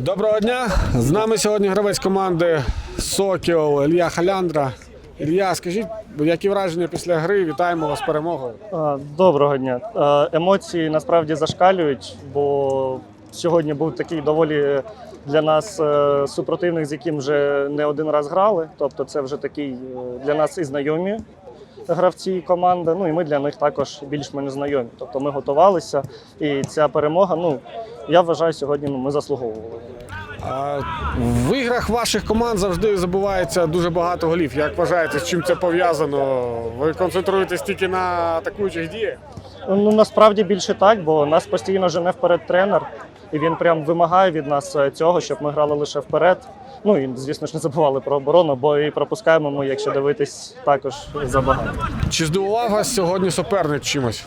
Доброго дня! З нами сьогодні гравець команди Сокіл Ілья Халяндра. Ілья, скажіть, які враження після гри? Вітаємо вас з перемогою. Доброго дня. Емоції насправді зашкалюють, бо сьогодні був такий доволі для нас е, супротивник, з яким вже не один раз грали. Тобто, це вже такий е, для нас і знайомі гравці команди. Ну і ми для них також більш-менш знайомі. Тобто ми готувалися, і ця перемога, ну я вважаю, сьогодні ну, ми заслуговували. А в іграх ваших команд завжди забувається дуже багато голів. Як вважаєте, з чим це пов'язано? Ви концентруєтесь тільки на атакуючих діях? Ну насправді більше так, бо нас постійно жене вперед тренер, і він прям вимагає від нас е, цього, щоб ми грали лише вперед. Ну і звісно ж не забували про оборону, бо і пропускаємо ми, якщо дивитись, також забагато. Чи здивував вас сьогодні суперник чимось?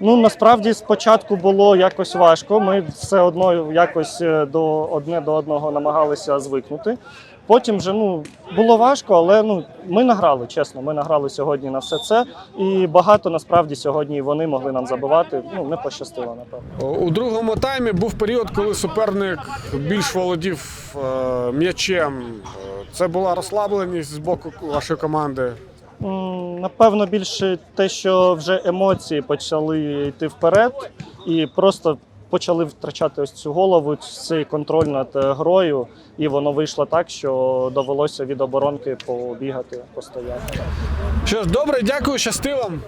Ну насправді спочатку було якось важко. Ми все одно якось е, до одне до одного намагалися звикнути. Потім вже ну було важко, але ну ми награли, чесно. Ми награли сьогодні на все це. І багато насправді сьогодні вони могли нам забивати. Ну не пощастило, напевно. У другому таймі був період, коли суперник більш володів е, м'ячем. Е, Це була розслабленість з боку вашої команди. Напевно, більше те, що вже емоції почали йти вперед, і просто почали втрачати ось цю голову, цей контроль над е, грою, і воно вийшло так, що довелося від оборонки побігати, постояти. Що ж, добре, дякую, щасти вам.